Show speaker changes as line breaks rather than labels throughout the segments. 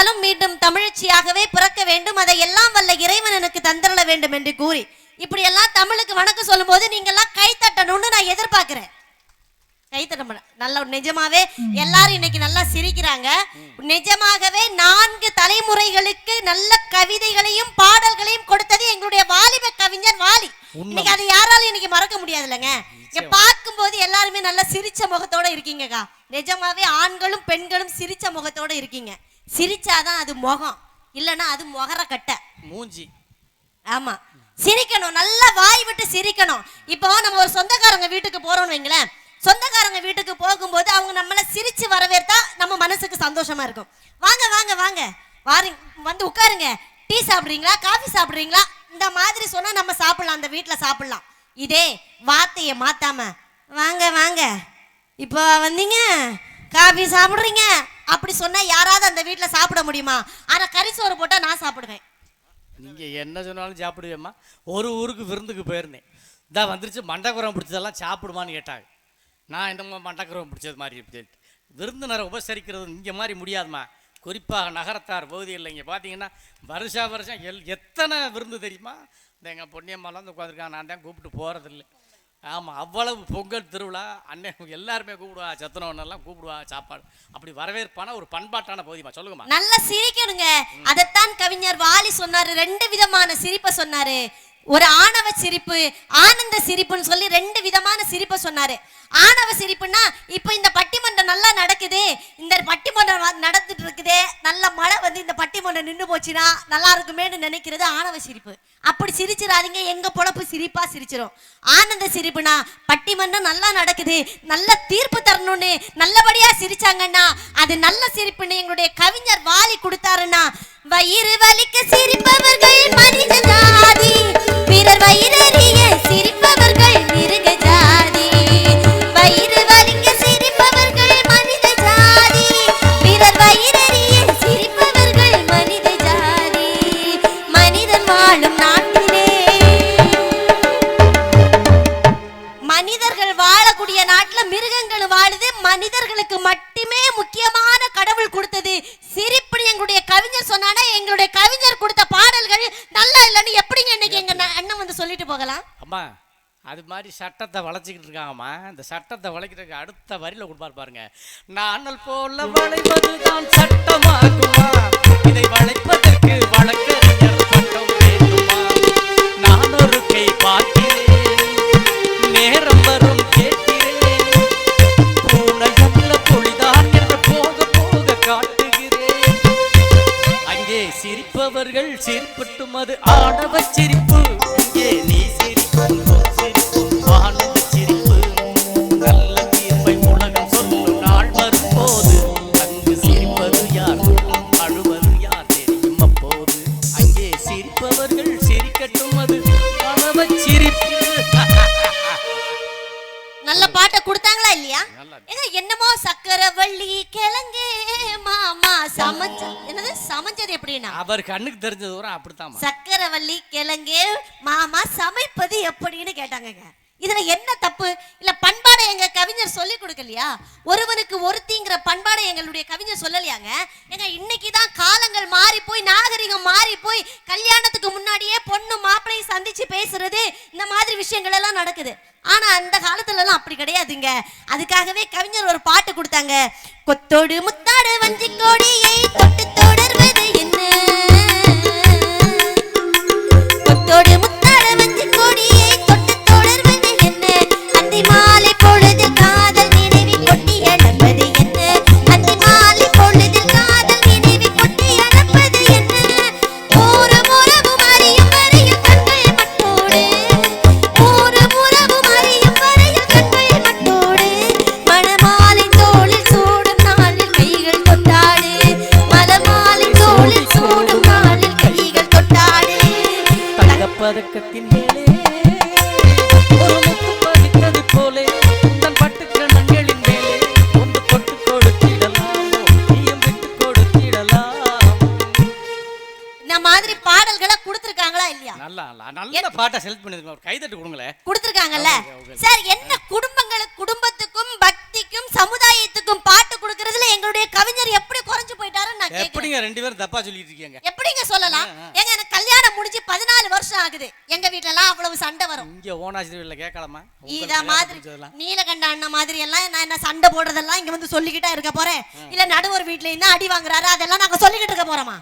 பிறந்தாலும் மீண்டும் தமிழச்சியாகவே பிறக்க வேண்டும். அதை எல்லாம் வல்ல இறைவன் எனக்கு தந்தரல வேண்டும் என்று கூறி. இப்படி எல்லாம் தமிழுக்கு வணக்கம் சொல்லும்போது நீங்க எல்லாம் கை தட்டணும்னு நான் எதிர்பார்க்கிறேன். கை தட்ட. நல்ல நிஜமாவே எல்லாரும் இன்னைக்கு நல்லா சிரிக்கிறாங்க. நிஜமாகவே நான்கு தலைமுறைகளுக்கு நல்ல கவிதைகளையும் பாடல்களையும் கொடுத்தது எங்களுடைய வாலிப கவிஞர் வாலி. இன்னைக்கு அதை யாராலும் இன்னைக்கு மறக்க முடியாதுல்லங்க. இங்க பார்க்கும்போது எல்லாருமே நல்ல சிரிச்ச முகத்தோட இருக்கீங்கக்கா. நிஜமாவே ஆண்களும் பெண்களும் சிரிச்ச முகத்தோட இருக்கீங்க. சிரிச்சாதான் அது முகம். இல்லைன்னா அது முகர கட்டை.
மூஞ்சி.
ஆமா. சிரிக்கணும். நல்லா வாய் விட்டு சிரிக்கணும். இப்போ நம்ம ஒரு சொந்தக்காரங்க வீட்டுக்கு போறோம்னு வைங்களேன். சொந்தக்காரங்க வீட்டுக்கு போகும்போது அவங்க நம்மள சிரிச்சு வரவேற்றா நம்ம மனசுக்கு சந்தோஷமா இருக்கும். வாங்க வாங்க வாங்க. வாருங்க வந்து உட்காருங்க. டீ சாப்பிடுறீங்களா? காஃபி சாப்பிடுறீங்களா? இந்த மாதிரி சொன்னா நம்ம சாப்பிடலாம். அந்த வீட்ல சாப்பிடலாம். இதே வார்த்தையை மாத்தாம. வாங்க வாங்க. இப்போ வந்தீங்க. காஃபி சாப்பிடுறீங்க. அப்படி சொன்னா யாராவது அந்த வீட்டுல சாப்பிட முடியுமா? ஆனா கறி சோறு போட்டா நான் சாப்பிடுவேன்.
நீங்க என்ன சொன்னாலும் சாப்பிடுவேம்மா. ஒரு ஊருக்கு விருந்துக்கு போயிருந்தேன். இதா வந்துருச்சு மண்டக்குரம் பிடிச்சதெல்லாம் சாப்பிடுமான்னு கேட்டாங்க. நான் என்னமோ மண்டக்குரம் பிடிச்சது மாதிரி சொல்லிட்டு விருந்தினரை உபசரிக்கிறது இங்கே மாதிரி முடியாதும்மா. குறிப்பாக நகரத்தார் பகுதியில் இங்கே பார்த்தீங்கன்னா வருஷா வருஷம் எல் எத்தனை விருந்து தெரியுமா? இந்த எங்கள் பொன்னியம்மாலாம் வந்து உட்காந்துருக்காங்க நான் தான் கூப்பிட்டு போகிறதில்ல ஆமாம் அவ்வளவு பொங்கல் திருவிழா அண்ணன் எல்லாருமே கூப்பிடுவா சத்துணவனெல்லாம் கூப்பிடுவா சாப்பாடு. அப்படி வரவேற்பான ஒரு பண்பாட்டான பகுதிமா சொல்லுங்கம்மா.
நல்லா சிரிக்கணுங்க. அதைத்தான் கவிஞர் வாலி சொன்னாரு ரெண்டு விதமான சிரிப்பை சொன்னாரு. ஒரு ஆணவ சிரிப்பு ஆனந்த சிரிப்புன்னு சொல்லி ரெண்டு விதமான சிரிப்பை சொன்னாரு. ஆணவ சிரிப்புன்னா இப்போ இந்த பட்டிமன்றம் நல்லா நடக்குது இந்த பட்டிமன்றம் நடந்துட்டு இருக்குதே நல்ல மழை வந்து இந்த பட்டிமன்றம் நின்று போச்சுன்னா நல்லா இருக்குமேன்னு நினைக்கிறது ஆணவ சிரிப்பு. அப்படி சிரிச்சிடாதீங்க எங்க பொழப்பு சிரிப்பா சிரிச்சிரும். ஆனந்த சிரிப்புனா பட்டிமன்றம் நல்லா நடக்குது நல்ல தீர்ப்பு தரணும்னு நல்லபடியா சிரிச்சாங்கன்னா அது நல்ல சிரிப்புன்னு எங்களுடைய கவிஞர் வாலி கொடுத்தாருன்னா வயிறு வலிக்க சிரிப்பவர்கள் மனித ஜாதி. வீரர் வயிறறிய சிரிப்பவர்கள் மனிதர்கள் வாழக்கூடிய நாட்டுல மிருகங்கள் வாழுது மனிதர்களுக்கு மட்டுமே முக்கியமான கடவுள் கொடுத்தது. சிரிப்புன்னு எங்களுடைய கவிஞர் சொன்னானா எங்களுடைய கவிஞர் கொடுத்த பாடல்கள் நல்லா இல்லைன்னு எப்படிங்க இன்னைக்கு எங்க அண்ணன் வந்து சொல்லிட்டு போகலாம்?
அம்மா அது மாதிரி சட்டத்தை வளைச்சிக்கிட்டு இருக்காங்கம்மா. இந்த சட்டத்தை வளைக்கிறதுக்கு அடுத்த வரியில கொடுப்பார் பாருங்க. நானல் போல வளைவது தான் சட்டமாகுமா இதை வளைப்பதற்கு வழக்கறிஞர் சிரிப்பவர்கள் சிரிப்பட்டும் அது ஆணவ சிரிப்பு. இங்கே நீ கண்ணுக்கு தெரிஞ்ச தூரம் அப்படித்தான்
சக்கரவள்ளி கிழங்கு மாமா சமைப்பது எப்படின்னு கேட்டாங்கங்க. இதுல என்ன தப்பு? இல்ல பண்பாடை எங்க கவிஞர் சொல்லி கொடுக்கலையா? ஒருவனுக்கு ஒருத்திங்கிற பண்பாடை எங்களுடைய கவிஞர் சொல்லலையாங்க? ஏங்க இன்னைக்கு தான் காலங்கள் மாறி போய் நாகரிகம் மாறி போய் கல்யாணத்துக்கு முன்னாடியே பொண்ணு மாப்பிள்ளையும் சந்திச்சு பேசுறது இந்த மாதிரி விஷயங்கள் எல்லாம் நடக்குது. ஆனா அந்த காலத்துல எல்லாம் அப்படி கிடையாதுங்க. அதுக்காகவே கவிஞர் ஒரு பாட்டு கொடுத்தாங்க. கொத்தோடு முத்தாடு வஞ்சி கோடியை தொட்டு தொடர்வது மாதிரி பாடல்களை கொடுத்துருக்காங்களா இல்லையா?
நல்லா நல்லா பாட்டை செலக்ட் பண்ணிருக்கோம் ஒரு கைதட்டு கொடுங்களேன்.
கொடுத்துருக்காங்கல்ல. சார் என்ன குடும்பங்களுக்கு பக்திக்கும் சமுதாயத்துக்கும் பாட்டு கொடுக்கறதுல எங்களுடைய கவிஞர் எப்படி குறைஞ்சு போயிட்டாருன்னு நான்
எப்படிங்க ரெண்டு பேரும் தப்பா சொல்லிட்டு இருக்கீங்க?
எப்படிங்க சொல்லலாம்? ஏங்க எனக்கு கல்யாணம் முடிஞ்சு பதினாலு வருஷம் ஆகுது. எங்க வீட்ல எல்லாம் அவ்வளவு சண்டை வரும்.
இங்க ஓனாசிரியர்ல கேட்கலாமா?
இத மாதிரி நீலகண்ட அண்ணன் மாதிரி எல்லாம் நான் என்ன சண்டை போடுறதெல்லாம் இங்க வந்து சொல்லிக்கிட்டா இருக்க போறேன். இல்ல நடுவர் வீட்ல இருந்து அடி வாங்குறாரு அதெல்லாம் நாங்க சொல்லிக்கிட்டு இருக்க போறோமா?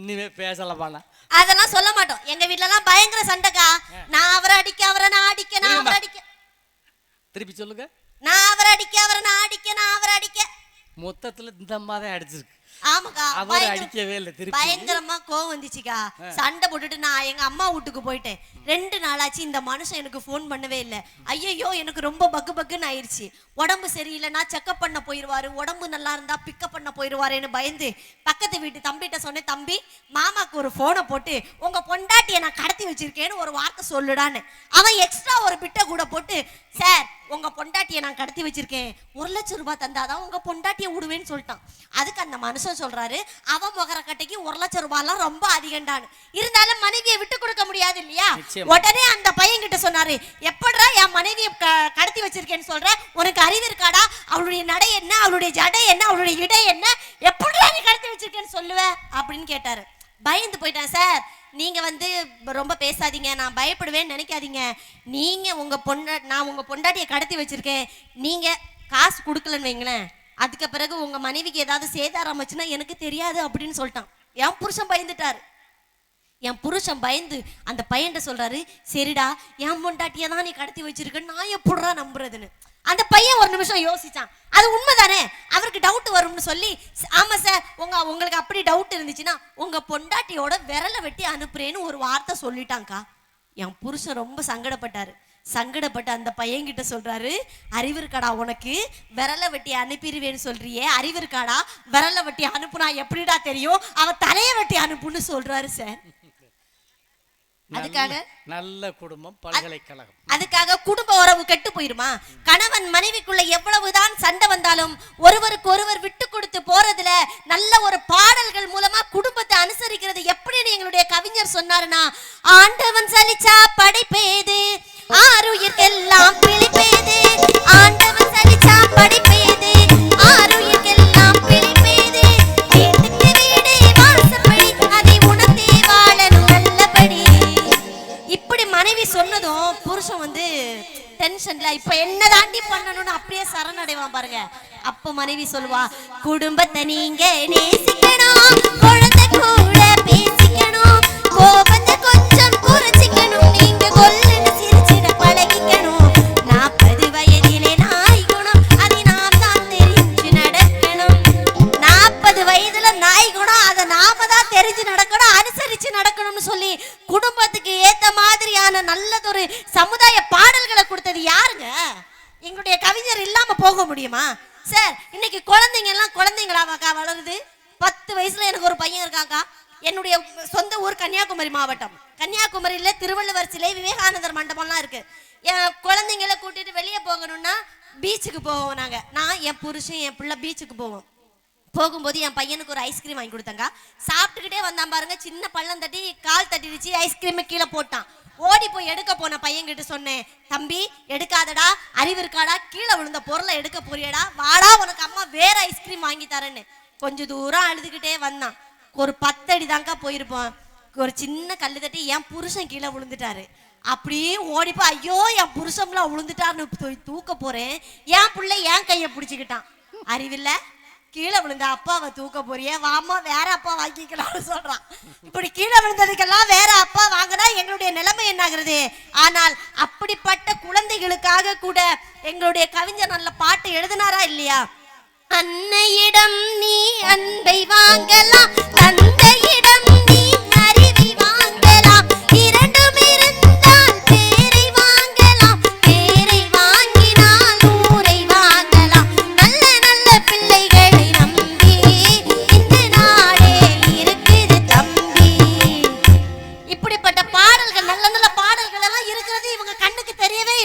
இன்னுமே பேசலாமா
அதெல்லாம் சொல்ல மாட்டோம். எங்க வீட்ல எல்லாம் பயங்கர சண்டைக்கா. நான் அவரை அடிக்க அவரை நான் அடிக்க நான் அவரை அடிக்க.
திருப்பி சொல்லுங்க.
நான் அவரை அடிக்க அவரை நான் அடிக்க நான் அவரை அடிக்க.
மொத்தத்துல இந்த அம்மா தான் அடிச்சிருக்கு.
ஆமாக்கா
அவரை அடிக்கவே இல்லை திருப்பி.
பயங்கரமா கோவம் வந்துச்சுக்கா. சண்டை போட்டுட்டு நான் எங்க அம்மா வீட்டுக்கு போயிட்டேன். ரெண்டு நாளாச்சு இந்த மனுஷன் எனக்கு ஃபோன் பண்ணவே இல்லை. ஐயையோ எனக்கு ரொம்ப பக்கு பக்குன்னு ஆயிடுச்சு உடம்பு சரியில்லைன்னா செக்கப் பண்ண போயிருவாரு. உடம்பு நல்லா இருந்தா பிக்கப் பண்ண போயிருவாருன்னு பயந்து பக்கத்து வீட்டு தம்பிகிட்ட சொன்னேன் தம்பி மாமாக்கு ஒரு போனை போட்டு உங்க பொண்டாட்டியை நான் கடத்தி வச்சிருக்கேன்னு ஒரு வார்த்தை சொல்லுடான்னு. அவன் எக்ஸ்ட்ரா ஒரு பிட்டை கூட போட்டு சார் உங்க பொண்டாட்டியை நான் கடத்தி வச்சிருக்கேன். ஒரு லட்சம் ரூபாய் தந்தாதான் உங்க பொண்டாட்டியை விடுவேன்னு சொல்லிட்டான். அதுக்கு அந்த மனுஷன் சொல்றாரு அவன் முகர கட்டைக்கு ஒரு லட்சம் ரூபாய்லாம் ரொம்ப அதிகண்டான்னு இருந்தாலும் மனைவியை விட்டு கொடுக்க முடியாது இல்லையா. உடனே அந்த பையன் கிட்ட சொன்னாரு எப்படிடா என் மனைவியை கடத்தி வச்சிருக்கேன்னு சொல்ற? உனக்கு அறிவு இருக்காடா? அவளுடைய நடை என்ன? அவளுடைய ஜடை என்ன? அவளுடைய இடை என்ன? எப்படிடா நீ கடத்தி வச்சிருக்கேன்னு சொல்லுவ? அப்படின்னு கேட்டாரு. பயந்து போயிட்டேன் சார். நீங்க வந்து ரொம்ப பேசாதீங்க நான் பயப்படுவேன்னு நினைக்காதீங்க. நீங்க உங்க பொண்ண நான் உங்க பொண்டாட்டியை கடத்தி வச்சிருக்கேன். நீங்க காசு கொடுக்கலன்னு வைங்களேன். அதுக்கு பிறகு உங்க மனைவிக்கு ஏதாவது சேதாரம் வச்சுன்னா எனக்கு தெரியாது அப்படின்னு சொல்லிட்டான். என் புருஷன் பயந்துட்டாரு. என் புருஷன் பயந்து அந்த பையன்கிட்ட சொல்றாரு சரிடா என் பொண்டாட்டியை தான் நீ கடத்தி வச்சிருக்கன்னு நான் எப்படா நம்புறதுன்னு. அந்த பையன் ஒரு நிமிஷம் யோசிச்சான். அது உண்மைதானே? அவருக்கு டவுட் வரும்னு சொல்லி ஆமா சார் உங்க உங்களுக்கு அப்படி டவுட் இருந்துச்சுன்னா உங்க பொண்டாட்டியோட விரலை வெட்டி அனுப்புறேன்னு ஒரு வார்த்தை சொல்லிட்டாங்க்கா என் புருஷன் ரொம்ப சங்கடப்பட்டாரு. சங்கடப்பட்டு அந்த பையன்கிட்ட சொல்றாரு அறிவு இருக்காடா உனக்கு? விரலை வெட்டி அனுப்பிடுவேன்னு சொல்றியே அறிவு இருக்காடா? விரலை வெட்டி அனுப்புனா எப்படிடா தெரியும்? அவ தலையை வெட்டி அனுப்புன்னு சொல்றாரு சார் அதுக்காக
நல்ல குடும்பம் பல்கலைக்கழகம்.
அதுக்காக குடும்ப உறவு கெட்டு போயிருமா? கணவன் மனைவிக்குள்ள எவ்வளவுதான் சண்டை வந்தாலும் ஒருவருக்கு ஒருவர் விட்டு கொடுத்து போறதுல நல்ல ஒரு பாடல்கள் மூலமா குடும்பத்தை அனுசரிக்கிறது எப்படின்னு எங்களுடைய கவிஞர் சொன்னாருன்னா ஆண்டவன் சலிச்சா படைப்பேது ஆறுயிர்க்கெல்லாம் பிழைப்பேது ஆண்டவன் டென்ஷன்ல இப்ப என்ன தாண்டி பண்ணணும்னு அப்படியே சரணடைவான் பாருங்க. அப்ப மனைவி சொல்லுவா குடும்பத்தை நீங்க நேசிக்கணும் குழந்தை கூட பேசிக்கணும். குழந்தைங்களை வெளியே போகணும்னா பீச்சுக்கு போவோம் நாங்க. நான் என் புருஷன் என் பிள்ளை பீச்சுக்கு போவோம். போகும்போது என் பையனுக்கு ஒரு ஐஸ்கிரீம் வாங்கி கொடுத்தாங்க. சாப்பிட்டுக்கிட்டே வந்தான் பாருங்க சின்ன பள்ளம் தட்டி கால் தட்டிடுச்சு ஐஸ்கிரீமை கீழே போட்டான். ஓடி போய் எடுக்க போன பையன்கிட்ட சொன்னேன் தம்பி எடுக்காதடா அறிவு இருக்காடா கீழே விழுந்த பொருளை எடுக்க போறியடா வாடா உனக்கு அம்மா வேற ஐஸ்கிரீம் வாங்கி தரேன்னு. கொஞ்ச தூரம் அழுதுகிட்டே வந்தான். ஒரு பத்தடி தாங்க போயிருப்போம். ஒரு சின்ன கல் தட்டி என் புருஷன் கீழே விழுந்துட்டாரு. அப்படியே ஓடிப்போ. ஐயோ என் புருஷம்லாம் விழுந்துட்டான்னு தூக்க போறேன். என் பிள்ளை என் கையை பிடிச்சிக்கிட்டான். அறிவில்ல? கீழே விழுந்த அப்பாவை தூக்க போறியே. வாமா வேற அப்பா வாங்கிக்கலாம்னு சொல்றான். இப்படி கீழே விழுந்ததுக்கெல்லாம் வேற அப்பா வாங்கினா எங்களுடைய நிலைமை என்னாகிறது? ஆனால் அப்படிப்பட்ட குழந்தைகளுக்காக கூட எங்களுடைய கவிஞர் நல்ல பாட்டு எழுதினாரா இல்லையா? அன்னையிடம் நீ அன்பை வாங்கலாம் தந்தையிடம்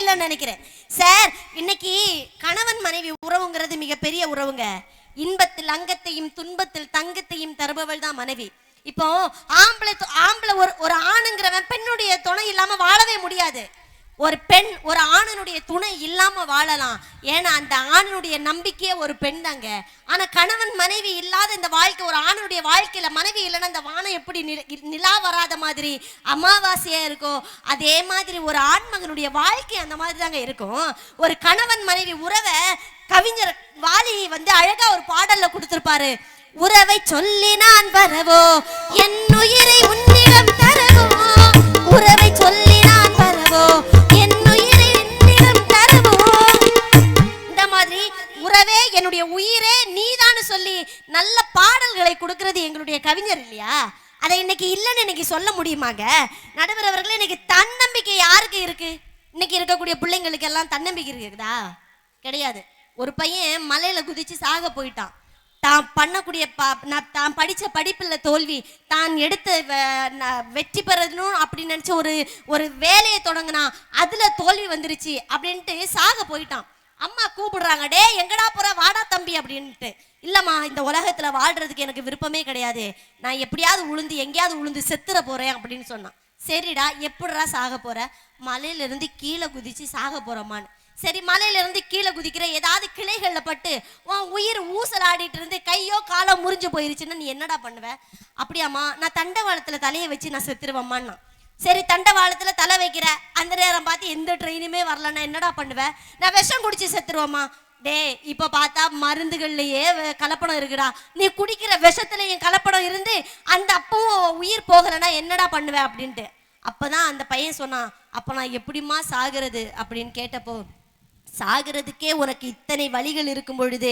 இல்லைன்னு நினைக்கிறேன். சார் இன்னைக்கு கணவன் மனைவி உறவுங்கிறது மிகப்பெரிய உறவுங்க. இன்பத்தில் அங்கத்தையும் துன்பத்தில் தங்கத்தையும் தருபவள் தான் மனைவி. இப்போ ஆம்பளை ஆம்பளை ஒரு ஒரு ஆணுங்கிறவன் பெண்ணுடைய துணை இல்லாம வாழவே முடியாது. ஒரு பெண் ஒரு ஆணனுடைய துணை இல்லாம வாழலாம். ஏன்னா அந்த ஆணனுடைய நம்பிக்கையே ஒரு பெண் தாங்க. ஆனா கணவன் மனைவி இல்லாத இந்த வாழ்க்கை ஒரு ஆணனுடைய வாழ்க்கையில மனைவி இல்லைன்னா அந்த வானம் எப்படி நில- நிலா வராத மாதிரி அமாவாசையா இருக்கும். அதே மாதிரி ஒரு ஆண்மகனுடைய வாழ்க்கை அந்த மாதிரி தாங்க இருக்கும். ஒரு கணவன் மனைவி உறவை கவிஞர் வாலி வந்து அழகா ஒரு பாடல்ல கொடுத்திருப்பாரு. உறவை சொல்லி நான் வரவோ என் உயிரை உன்னிடம் உறவே என்னுடைய உயிரே நீதான்னு சொல்லி நல்ல பாடல்களை கொடுக்கிறது எங்களுடைய கவிஞர் இல்லையா? அதை இன்னைக்கு இல்லைன்னு இன்னைக்கு சொல்ல முடியுமாங்க? நடுவர் அவர்களே இன்னைக்கு தன்னம்பிக்கை யாருக்கு இருக்கு? இன்னைக்கு இருக்கக்கூடிய பிள்ளைங்களுக்கு எல்லாம் தன்னம்பிக்கை இருக்குதா? கிடையாது. ஒரு பையன் மலையில குதிச்சு சாக போயிட்டான். தான் பண்ணக்கூடிய நான் தான் படிச்ச படிப்புல தோல்வி தான் எடுத்த வெற்றி பெறணும் அப்படின்னு நினைச்ச ஒரு ஒரு வேலையை தொடங்கினா அதுல தோல்வி வந்துருச்சு அப்படின்ட்டு சாக போயிட்டான். அம்மா கூப்பிடுறாங்க டே எங்கடா போற? வாடா தம்பி அப்படின்ட்டு. இல்லம்மா இந்த உலகத்துல வாழ்றதுக்கு எனக்கு விருப்பமே கிடையாது. நான் எப்படியாவது உளுந்து எங்கேயாவது உளுந்து செத்துற போறேன் அப்படின்னு சொன்னான். சரிடா எப்படிடா சாக போற? மலையிலிருந்து கீழே குதிச்சு சாக போறோமான்னு. சரி மலையிலிருந்து கீழே குதிக்கிற ஏதாவது கிளைகளில் பட்டு உன் உயிர் ஊசலாடிட்டு இருந்து கையோ காலோ முறிஞ்சு போயிருச்சுன்னா நீ என்னடா பண்ணுவ? அப்படியாம்மா நான் தண்டவாளத்துல தலையை வச்சு நான் செத்துருவேம்மான்னா சரி தண்டவாளத்துல தலை வைக்கிற. அந்த நேரம் பார்த்து எந்த ட்ரெயினுமே வரலன்னா என்னடா பண்ணுவேன் நான் விஷம் குடிச்சு செத்துருவோமா? டேய் இப்ப பார்த்தா மருந்துகள்லயே கலப்படம் இருக்குடா. நீ குடிக்கிற விஷத்துலயும் கலப்படம் இருந்து அந்த அப்பவும் உயிர் போகலைன்னா என்னடா பண்ணுவேன் அப்படின்ட்டு. அப்பதான் அந்த பையன் சொன்னான் அப்ப நான் எப்படிம்மா சாகிறது? அப்படின்னு கேட்டப்போ சாகிறதுக்கே உனக்கு இத்தனை வழிகள் இருக்கும் பொழுது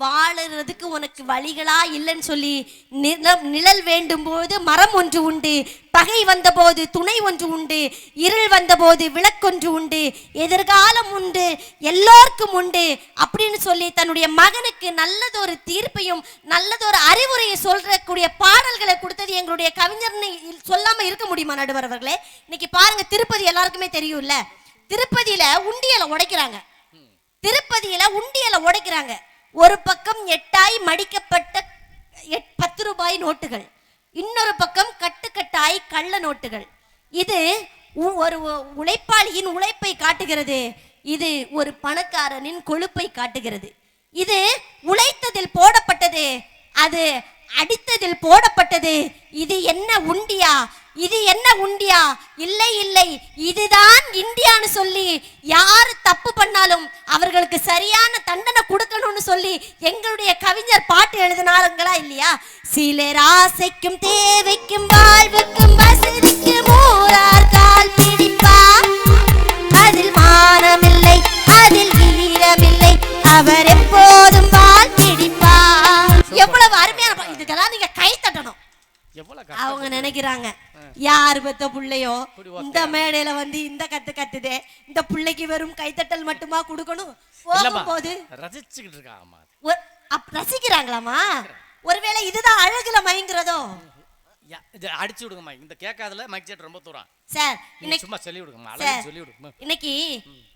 வாழறதுக்கு உனக்கு வழிகளா இல்லைன்னு சொல்லி நிலம் நிழல் வேண்டும் போது மரம் ஒன்று உண்டு பகை வந்தபோது துணை ஒன்று உண்டு இருள் வந்தபோது விளக்கொன்று உண்டு எதிர்காலம் உண்டு எல்லோருக்கும் உண்டு அப்படின்னு சொல்லி தன்னுடைய மகனுக்கு நல்லதொரு தீர்ப்பையும் நல்லதொரு அறிவுரையை சொல்றக்கூடிய பாடல்களை கொடுத்தது எங்களுடைய கவிஞர்னு சொல்லாம இருக்க முடியுமா நடுவர் அவர்களே? இன்னைக்கு பாருங்க திருப்பதி எல்லாருக்குமே தெரியும்ல? திருப்பதியில உண்டியலை உடைக்கிறாங்க. திருப்பதியில உண்டியலை உடைக்கிறாங்க. ஒரு பக்கம் எட்டாய் மடிக்கப்பட்ட எட்- பத்து ரூபாய் நோட்டுகள். இன்னொரு பக்கம் கட்டுக்கட்டாய் கள்ள நோட்டுகள். இது உ- ஒரு உழைப்பாளியின் உழைப்பை காட்டுகிறது. இது ஒரு பணக்காரனின் கொழுப்பை காட்டுகிறது. இது உழைத்ததில் போடப்பட்டது. அது அடித்ததில் போடப்பட்டது. இது என்ன உண்டியா? இது என்ன உண்டியா? இல்லை இல்லை. இதுதான் இந்தியான்னு சொல்லி யார் தப்பு பண்ணாலும் அவர்களுக்கு சரியான தண்டனை கொடுக்கணும்னு சொல்லி எங்களுடைய கவிஞர் பாட்டு எழுதினாருங்களா இல்லையா? சிலர் ஆசைக்கும் தேவைக்கும் வாழ்வுக்கும் வசதிக்கும் ஊரார் கால் பிடிப்பார். அதில் மானமில்லை அதில் வீரமில்லை. அவர் எப்போதும் இதுக்கெல்லாம் நீங்க கை தட்டணும். அவங்க நினைக்கிறாங்க யார் பெத்த புள்ளையோ? இந்த மேடையில வந்து இந்த கத்து கத்துதே இந்த புள்ளைக்கு வெறும் கைத்தட்டல் மட்டுமா கொடுக்கணும்? போகும்போது
ரசிச்சுக்கிட்டு
ரசிக்கிறாங்களாமா ஒருவேளை இதுதான் அழகுல மயங்குறதோ?
அடிச்சு விடுங்கம்மா. இந்த கேட்காதுல மைக் செட் ரொம்ப தூரம்.
சார் இன்னைக்கு
சும்மா சொல்லி விடுங்கம்மா. சொல்லி விடுங்கம்மா
இன்னைக்கு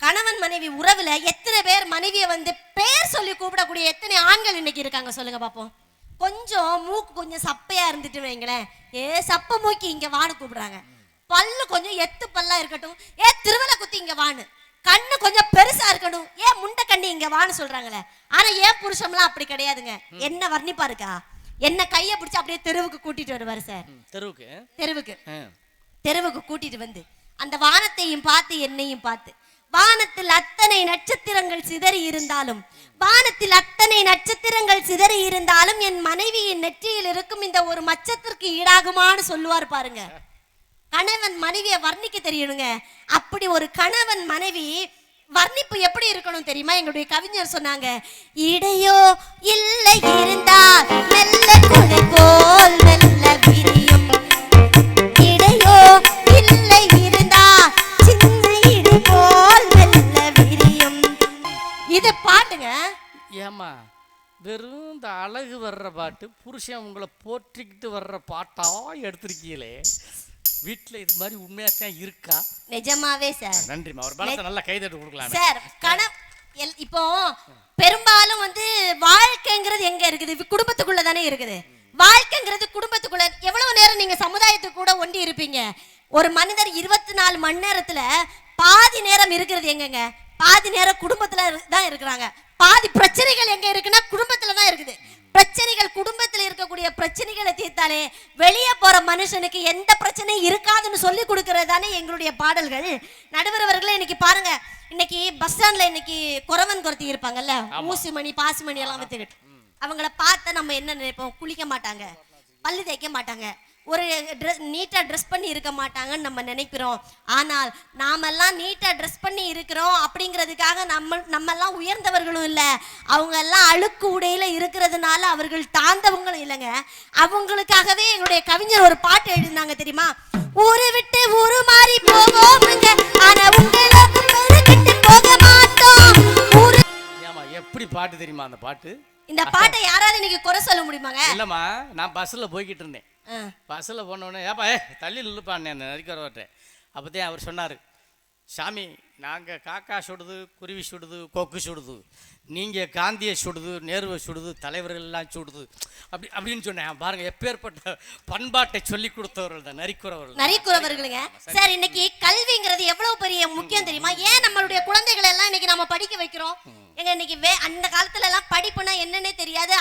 கணவன் மனைவி உறவுல எத்தனை பேர் மனைவிய வந்து பேர் சொல்லி கூப்பிடக்கூடிய எத்தனை ஆண்கள் இன்னைக்கு இருக்காங்க சொல்லுங்க பாப்போம். கொஞ்சம் மூக்கு கொஞ்சம் சப்பையா இருந்துட்டு வைங்களேன். ஏ சப்ப மூக்கி இங்க வான்னு கூப்பிடுறாங்க. பல்லு கொஞ்சம் எத்து பல்லா இருக்கட்டும். ஏ திருவலை குத்தி இங்க வான்னு. கண்ணு கொஞ்சம் பெருசா இருக்கணும். ஏன் முண்டை கண்ணி இங்க வான்னு சொல்றாங்களே. ஆனா ஏன் புருஷம்லாம் அப்படி கிடையாதுங்க. என்ன வர்ணிப்பாருக்கா? என்ன கைய பிடிச்சு அப்படியே தெருவுக்கு கூட்டிட்டு வருவாரு சார்.
தெருவுக்கு?
தெருவுக்கு. தெருவுக்கு கூட்டிட்டு வந்து அந்த வானத்தையும் பார்த்து என்னையும் பார்த்து வானத்தில் அத்தனை நட்சத்திரங்கள் சிதறி இருந்தாலும் வானத்தில் அத்தனை நட்சத்திரங்கள் சிதறி இருந்தாலும் என் மனைவியின் நெற்றியில் இருக்கும் இந்த ஒரு மச்சத்திற்கு ஈடாகுமான்னு சொல்லுவார் பாருங்க. கணவன் மனைவியை வர்ணிக்க தெரியணுங்க. அப்படி ஒரு கணவன் மனைவி வர்ணிப்பு எப்படி இருக்கணும் தெரியுமா? எங்களுடைய கவிஞர் சொன்னாங்க இடையோ இல்லை இருந்தால் மெல்ல குழை போல் மெல்ல விரி இது பாட்டுங்க.
ஏம்மா வெறும் இந்த அழகு வர்ற பாட்டு புருஷன் உங்களை போற்றிக்கிட்டு வர்ற பாட்டா எடுத்திருக்கீங்களே. வீட்டில் இது மாதிரி உண்மையாத்தான் இருக்கா?
நிஜமாவே சார்
நன்றிம்மா. ஒரு பலத்தை நல்லா கைதட்டு கொடுக்கலாமே.
சார் கண எல் இப்போ பெரும்பாலும் வந்து வாழ்க்கைங்கிறது எங்க இருக்குது? குடும்பத்துக்குள்ள தானே இருக்குது. வாழ்க்கைங்கிறது குடும்பத்துக்குள்ள எவ்வளவு நேரம் நீங்க சமுதாயத்துக்கு கூட ஒண்டி இருப்பீங்க? ஒரு மனிதர் இருபத்தி நாலு மணி நேரத்துல பாதி நேரம் இருக்கிறது எங்கங்க? பாதி நேரம் குடும்பத்துல தான் இருக்கிறாங்க. பாதி பிரச்சனைகள் எங்க இருக்குன்னா குடும்பத்துல தான் இருக்குது. பிரச்சனைகள் குடும்பத்துல இருக்கக்கூடிய பிரச்சனைகளை தீர்த்தாலே வெளியே போற மனுஷனுக்கு எந்த பிரச்சனையும் இருக்காதுன்னு சொல்லி கொடுக்கறது தானே எங்களுடைய பாடல்கள். நடுவர் அவர்களே இன்னைக்கு பாருங்க. இன்னைக்கு பஸ் ஸ்டாண்ட்ல இன்னைக்கு குறவன் குறத்தி இருப்பாங்கல்ல? ஊசி மணி பாசி மணி எல்லாம் வித்துக்கிட்டு அவங்கள பார்த்தா நம்ம என்ன நினைப்போம்? குளிக்க மாட்டாங்க. பல்லு தேய்க்க மாட்டாங்க. ஒரு ட்ரெஸ் நீட்டாக ட்ரெஸ் பண்ணி இருக்க மாட்டாங்கன்னு நம்ம நினைக்கிறோம். ஆனால் நாமெல்லாம் நீட்டாக ட்ரெஸ் பண்ணி இருக்கிறோம் அப்படிங்கிறதுக்காக நம்ம நம்மெல்லாம் உயர்ந்தவர்களும் இல்லை. அவங்க எல்லாம் அழுக்கு உடையில இருக்கிறதுனால அவர்கள் தாழ்ந்தவங்களும் இல்லைங்க. அவங்களுக்காகவே எங்களுடைய கவிஞர் ஒரு பாட்டு எழுதினாங்க தெரியுமா? ஊரு விட்டு ஊரு மாறி போவோமுங்க. போக மாட்டோம்.
எப்படி பாட்டு தெரியுமா அந்த பாட்டு?
இந்த பாட்டை யாராவது இன்னைக்கு குறை சொல்ல முடியுமாங்க?
இல்லைம்மா நான் பஸ்ஸில் போய்கிட்டு இருந்தேன். பஸ்ஸில் போனோடனே ஏப்பா ஏ தள்ளி நில்லுப்பான்னு அந்த நரிக்கிறவர்கிட்ட அப்போதான் அவர் சொன்னார் சாமி நாங்கள் காக்கா சுடுது குருவி சுடுது கொக்கு சுடுது. நீங்கள் காந்தியை சுடுது நேருவை சுடுது தலைவர்கள் எல்லாம் சுடுது. அப்படி அப்படின்னு சொன்னேன். பாருங்க எப்பேற்பட்ட பண்பாட்டை சொல்லி கொடுத்தவர்கள் தான் நரிக்குறவர்கள்
நரிக்குறவர்களுங்க. சார். இன்னைக்கு கல்விங்கிறது எவ்வளவு பெரிய முக்கியம் தெரியுமா? ஏன் நம்மளுடைய குழந்தைகளை எல்லாம் இன்னைக்கு நம்ம படிக்க வைக்கிறோம்? எங்க இன்னைக்கு வே அந்த காலத்துல எல்லாம் படிப்புனா என்னன்னே தெரியாது.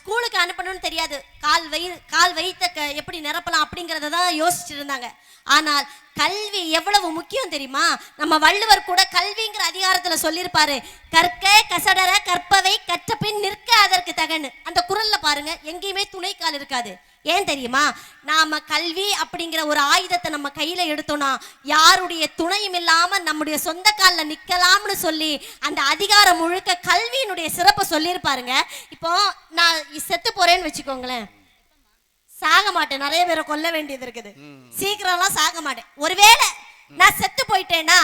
ஸ்கூலுக்கு அனுப்பணும்னு தெரியாது. கால் வை கால் வைத்த எப்படி நிரப்பலாம் அப்படிங்கறத தான் யோசிச்சுட்டு இருந்தாங்க. ஆனால் கல்வி எவ்வளவு முக்கியம் தெரியுமா? நம்ம வள்ளுவர் கூட கல்விங்கிற அதிகாரத்துல சொல்லியிருப்பாரு. கற்க கசடர கற்பவை கற்ற பின் நிற்க அதற்கு தகன்னு அந்த குரல்ல பாருங்க எங்கேயுமே துணைக்கால் இருக்காது. ஏன் தெரியுமா? நாம கல்வி அப்படிங்கிற ஒரு ஆயுதத்தை நம்ம கையில எடுத்தோம்னா யாருடைய துணையும் இல்லாம நம்முடைய சொந்த கால்ல நிக்கலாம்னு சொல்லி அந்த அதிகாரம் முழுக்க கல்வியினுடைய சிறப்பை சொல்லியிருப்பாருங்க இப்போ நான் செத்து போறேன்னு வச்சுக்கோங்களேன். சாக மாட்டேன். நிறைய பேரை கொல்ல வேண்டியது இருக்குது. சீக்கிரம்லாம் சாக மாட்டேன். ஒருவேளை நான் செத்து போயிட்டேன்னா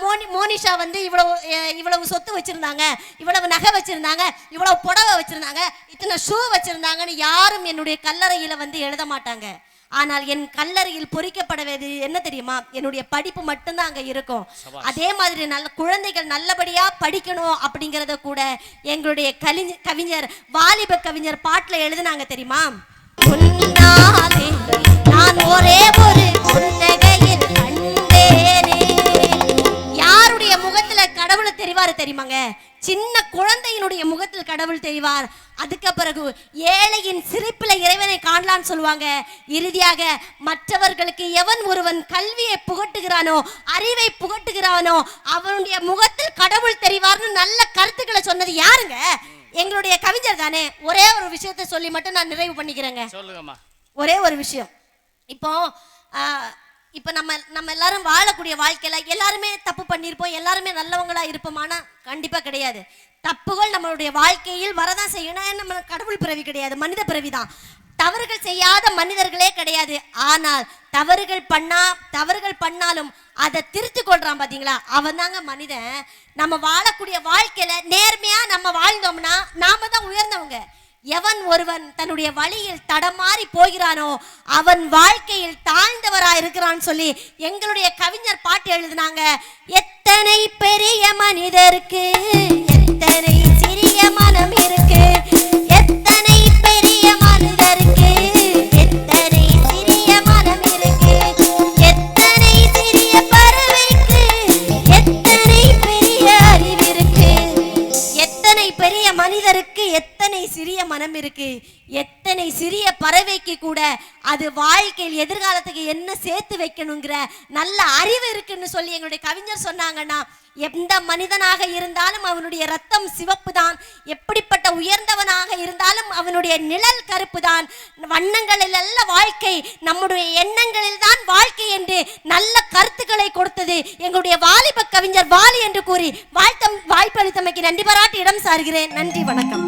மோனி மோனிஷா வந்து இவ்வளவு இவ்வளவு சொத்து வச்சிருந்தாங்க இவ்வளவு நகை வச்சிருந்தாங்க இவ்வளவு புடவை வச்சிருந்தாங்க இத்தனை ஷூ வச்சிருந்தாங்கன்னு யாரும் என்னுடைய கல்லறையில வந்து எழுத மாட்டாங்க. ஆனால் என் கல்லறையில் பொறிக்கப்படவது என்ன தெரியுமா? என்னுடைய படிப்பு மட்டும்தான் அங்க இருக்கும். அதே மாதிரி நல்ல குழந்தைகள் நல்லபடியா படிக்கணும் அப்படிங்கறத கூட எங்களுடைய கலிஞ கவிஞர் வாலிப கவிஞர் பாட்டுல எழுதுனாங்க தெரியுமா? நான் ஒரே ஒரு புன்னகையில் தெரிவாரு தெரியுமாங்க? சின்ன குழந்தையினுடைய முகத்தில் கடவுள் தெரிவார். அதுக்கு பிறகு ஏழையின் சிரிப்பில இறைவனை காணலான்னு சொல்லுவாங்க. இறுதியாக மற்றவர்களுக்கு எவன் ஒருவன் கல்வியை புகட்டுகிறானோ அறிவை புகட்டுகிறானோ அவனுடைய முகத்தில் கடவுள் தெரிவார்னு நல்ல கருத்துக்களை சொன்னது யாருங்க? எங்களுடைய கவிஞர் தானே. ஒரே ஒரு விஷயத்தை சொல்லி மட்டும் நான் நிறைவு பண்ணிக்கிறேங்க. ஒரே ஒரு விஷயம். இப்போ இப்போ நம்ம நம்ம எல்லாரும் வாழக்கூடிய வாழ்க்கையில் எல்லாருமே தப்பு பண்ணியிருப்போம் எல்லாருமே நல்லவங்களா இருப்போமானா கண்டிப்பாக கிடையாது. தப்புகள் நம்மளுடைய வாழ்க்கையில் வரதான் செய்யணும் ஏன்னா நம்ம கடவுள் பிறவி கிடையாது மனித பிறவி தான் தவறுகள் செய்யாத மனிதர்களே கிடையாது. ஆனால் தவறுகள் பண்ணா தவறுகள் பண்ணாலும் அதை திருத்தி கொள்றான் பாத்தீங்களா? அவன் தாங்க மனிதன். நம்ம வாழக்கூடிய வாழ்க்கையில நேர்மையா நம்ம வாழ்ந்தோம்னா நாம தான் உயர்ந்தவங்க. எவன் ஒருவன் தன்னுடைய வழியில் தடமாறி போகிறானோ அவன் வாழ்க்கையில் தாழ்ந்தவரா இருக்கிறான்னு சொல்லி எங்களுடைய கவிஞர் பாட்டு எழுதினாங்க. எத்தனை பெரிய மனிதருக்கு எத்தனை சிறிய மனம் இருக்கு. கூட அது வாழ்க்கையில் எதிர்காலத்துக்கு என்ன சேர்த்து வைக்கணுங்கிற நல்ல அறிவு இருக்குன்னு சொல்லி எங்களுடைய கவிஞர் சொன்னாங்கன்னா எந்த மனிதனாக இருந்தாலும் அவனுடைய ரத்தம் சிவப்பு தான் எப்படிப்பட்ட உயர்ந்தவனாக இருந்தாலும் அவனுடைய நிழல் கருப்பு தான் வண்ணங்களில் அல்ல வாழ்க்கை நம்முடைய எண்ணங்களில் தான் வாழ்க்கை என்று நல்ல கருத்துக்களை கொடுத்தது எங்களுடைய வாலிப கவிஞர் வாலி என்று கூறி வாழ்த்தம் வாய்ப்பளித்தமைக்கு நன்றி பாராட்டி இடம் சார்கிறேன். நன்றி வணக்கம்.